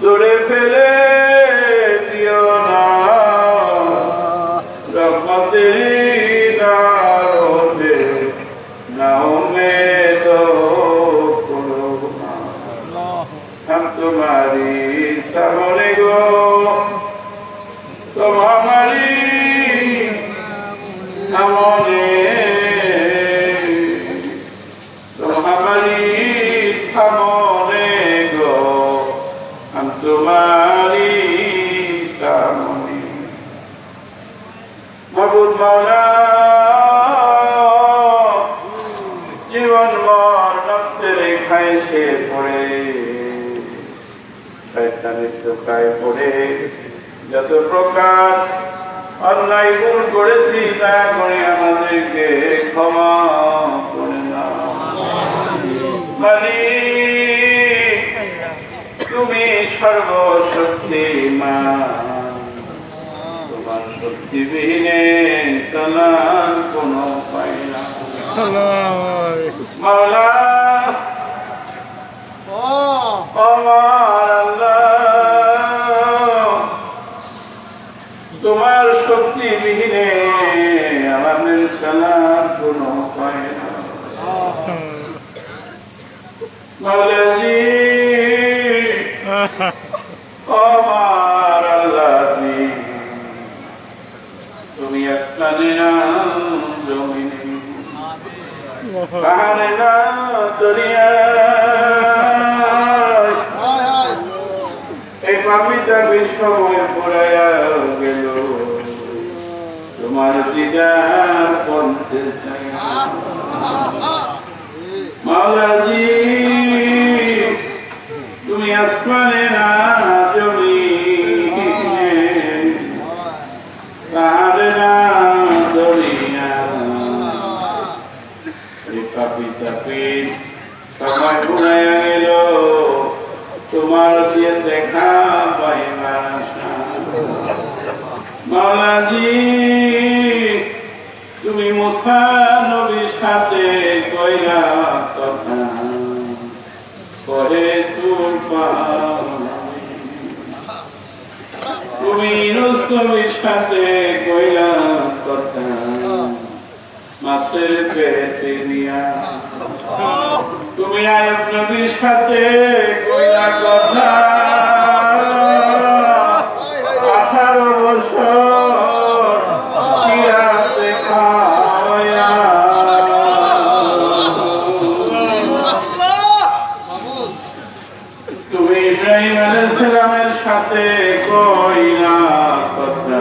দূরে ফেলে দিও না। রহমতের দারোদে নাও মে। তোমারি সামনে গো। তোমার টোকায় পড়ে। যত প্রকার অন্যায় ভুল করেছি দয়া করে আমাদেরকে ক্ষমা করে না তুমি সর্বশক্তিমান। তোমার শক্তিবিহীনে চলার কোনো উপায় না মাওলা আমার তোমার শক্তি বিহীনে আমাদের চলার কোনো উপায় না। আমার আল্লাহজি তুমি আসমানে না জমিনে। পাহাড়ে না এই পাপিটা বিশ্বময় পড়াইয়া গেল। তোমার দিদার পন্থে চাই মাওলাজি তুমি আসমানে না জমিনে পাহাড়ে না দরিয়া এই পাপি তাপি সময় ঘুরাইয়া গেল তোমার দিয়ে দেখা পাইবার আশা মাওলাজি তুমি মুসা নবীর সাথে কইলা কথা পরে তোর তুমি ইউনুস নবীর সাথে কইলা কথা পেটে নিয়া। তুমি নবীর সাথে কইলা কথা। আঠারো তুমি সাথে কইলা কথা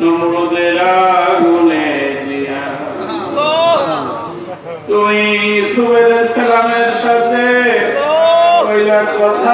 নমরুদের আগুনে দিয়া তুমি ইউসুফ আলাইহিস সালামের সাথে কইলা কথা কুয়াতে পেরিয়া তুমি ইসমাইল আলাইহিস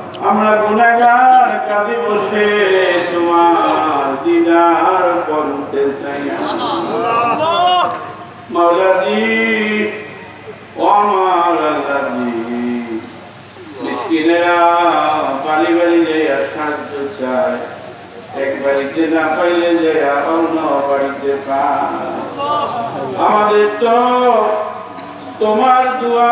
আমরা গুনাগার কাঁদে বসে তোমার দিদার করতে চাই। মৌলাজি ও আমার আল্লাহজি, মিসকিনেরা বাড়ি বাড়ি যাইয়া সাহায্য চায়। এক বাড়িতে না পাইলে যে অন্য বাড়িতে পায়। আমাদের তো তোমার দুয়া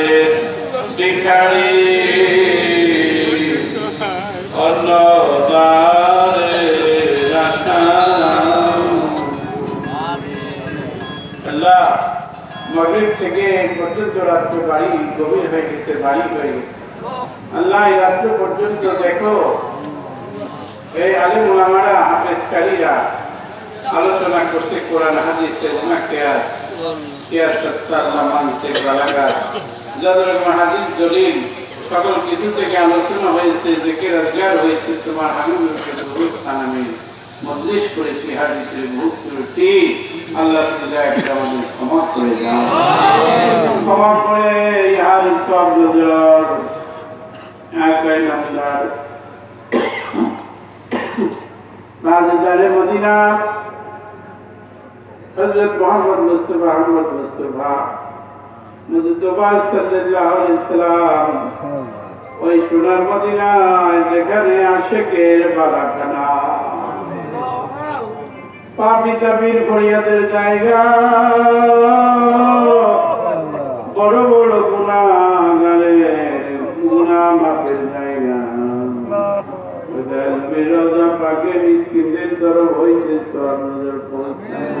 আমাদের ভিখারি অন্যবারে আল্লাহ, মগরিব থেকে পর্যন্ত রাত্রে বাড়ি গভীর হয়ে গেছে বাড়ি হয়ে গেছে আল্লাহ এই রাত্রে পর্যন্ত দেখো এই আলিম ওলামারা হাফেজকারীরা আলোচনা করছে, কোরআন, হাদিস তেজমা কেয়াস। কেয়াস সত্তার নামান যাদের উপর হাদিস দলিল সকল কিছু থেকে আলোচনা হয়েছে যে কে রোজগার হয়েছে তোমার হাবিবকে বহুত আমি মজলিস করেছি হাদিসের বহুত ত্রুটি। আল্লাহ তাআলা আমাদের ক্ষমা করে দাও। ক্ষমা করে ইহার সব নজর একাই নামদার। রাজদারে মদিনা। হযরত মুহাম্মদ মুস্তাফা আহমদ মুস্তাফা। ওই সোনার মদিনায় যেখানে আশেকের বালাখানা পাপি তাবির ফরিয়াদের জায়গা। বড় বড় গুণাগারের গুণা মাপের জায়গা বিরোধা পাকে মিসকিনদের তরফ হইতে তোর নজর পৌঁছায়।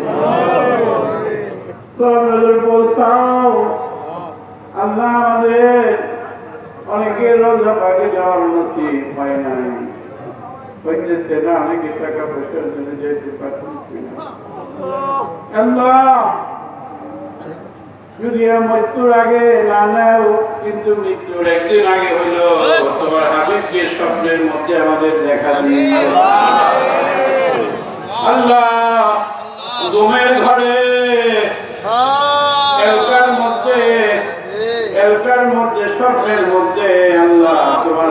তোর নজর পৌঁছাও। আল্লাহ আমাদের অনেকের রোজা পাকে যাওয়ার নথি পায় নাই। হইতেছে না অনেকে টাকা পয়সার জন্য যেতে পারতেছি না আল্লাহ যদি মৃত্যুর আগে না নেও কিন্তু মৃত্যুর একদিন আগে হইল তোমার হাবিবকে স্বপ্নের মধ্যে আমাদের দেখা দিয়েছে। আল্লাহ। ঘরে এলকার মধ্যে এলকার মধ্যে স্বপ্নের মধ্যে আল্লাহ তোমার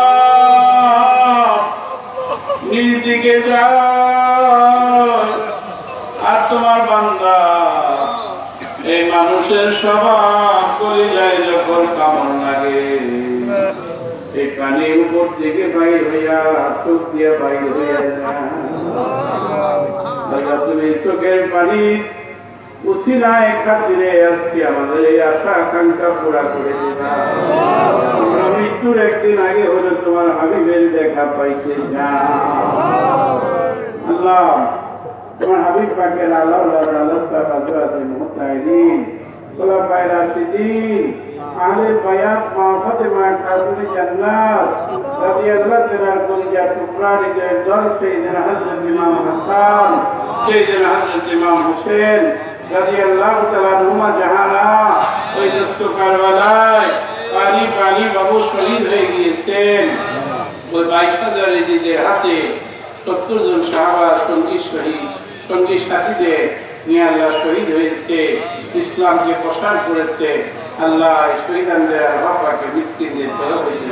দিকে যায় আর তোমার বান্দা, এই মানুষের স্বভাব করে যায় যখন কামন লাগে। এই পানি উপর দিকে বাইর হইয়া চোখ দিয়া বাইর হইয়া যায়। তুমি চোখের পানি উসিলায় খাতিরে আজকে আমাদের এই আশা আকাঙ্ক্ষা পুরা করে দিবা। মৃত্যুর একদিন আগে হলে তোমার হাবিবের দেখা পাইতে যা আল্লাহ তোমার হাবিব পাকের আল্লাহ আল্লাহ হযরত মুহতাহিদিন খোলাফায়ে রাশিদিন আহলে বায়াত মা ফাতেমা খাতুনে জান্নাত রাদিয়াল্লাহু তাআলা কলিজা টুকরা হৃদয়ের দর সাইয়েদনা হযরত ইমাম হাসান সাইয়েদনা হযরত ইমাম হোসেন রাদিয়াল্লাহু তাআলা নুমা জাহানা ওই দস্ত কারবালায় পানি পানি বাবু শহীদ হয়ে গিয়েছেন ওই বাইশ হাজার এজিদের হাতে সত্তর জন সাহাবা সঙ্গী শহীদ সঙ্গী সাথীদের নিয়ে আল্লাহ শহীদ হয়েছে। ইসলামকে প্রসার করেছে আল্লাহ শহীদানদের বাপাকে মিসকিনদের তরফ হইতে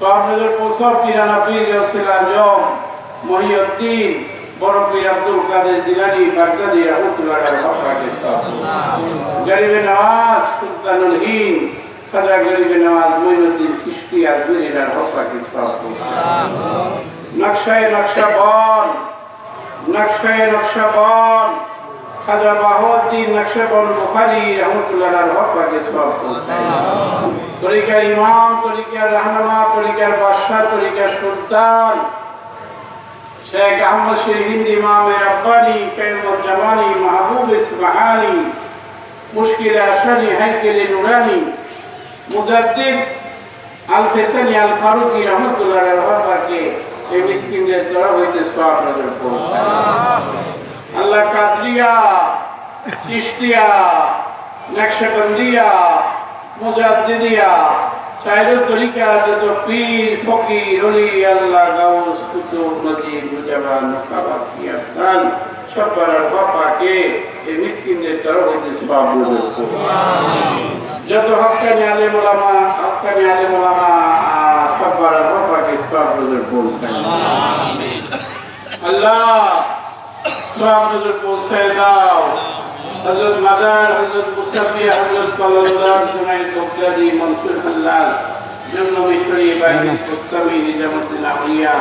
সব নজর পৌঁছাও পিরানা পীর গেছিল আজম মহিউদ্দিন বড় পীর আব্দুল কাদের জিলানি, বাগদাদি, রহমতুল্লাহ বাপাকে গরিবে নওয়াজ সুলতানুল হিন্দ খাজা গরিবে নওয়াজ মঈনুদ্দিন চিশতি আজমিরিনার হকাকে নকশায় নকশা বন, নকশায় নকশা বন খাজা বাহুদ্দিন, নকশা বন বুখারি রহমতুল্লাহ হকাকে তরিকার ইমাম, তরিকার রাহনামা, তরিকার বাদশাহ, তরিকার সুলতান শেখ আহমদ শরীফ ইমামের আব্বানি কেমত জামানি মাহবুব ইসমাহানি মুশকিল আসানি হাইকেলে নুরানি মুজাদ্দিদ আল ফেসানি আল ফারুকি রহমতুল্লাহ রহমাকে এই মিসকিনদের দ্বারা হইতে সব নজর পড়ছে আল্লাহ কাদরিয়া চিশতিয়া নকশবন্দিয়া মুজাদ্দিদিয়া চাইরো তরিকা যত পীর ফকির অলি আল্লাহ গাউস কুতুব নজিব মুজাবান মুকাবাত কিয়াস্তান সব্বার বাপাকে এই মিসকিনদের দ্বারা হইতে সব নজর যত হক্কানি আলেম ওলামা হক্কানি আলেম ওলামা সব্বার বাপাকে সব নজর পৌঁছায় আল্লাহ সব নজর পৌঁছায় দাও। হযরত মাদার হযরত মুস্তাফিয়া হযরত কলন্দার জুনাই বকলাদি মনসুর হাল্লাল নিজামুদ্দিন আউলিয়া,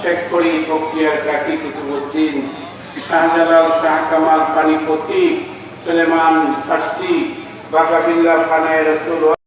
শেখ করি কাকি শাহজালাল শাহ কামাল পানিপতি, সুলেমান ফার্সি বাকাবিল্লা খানের রসুল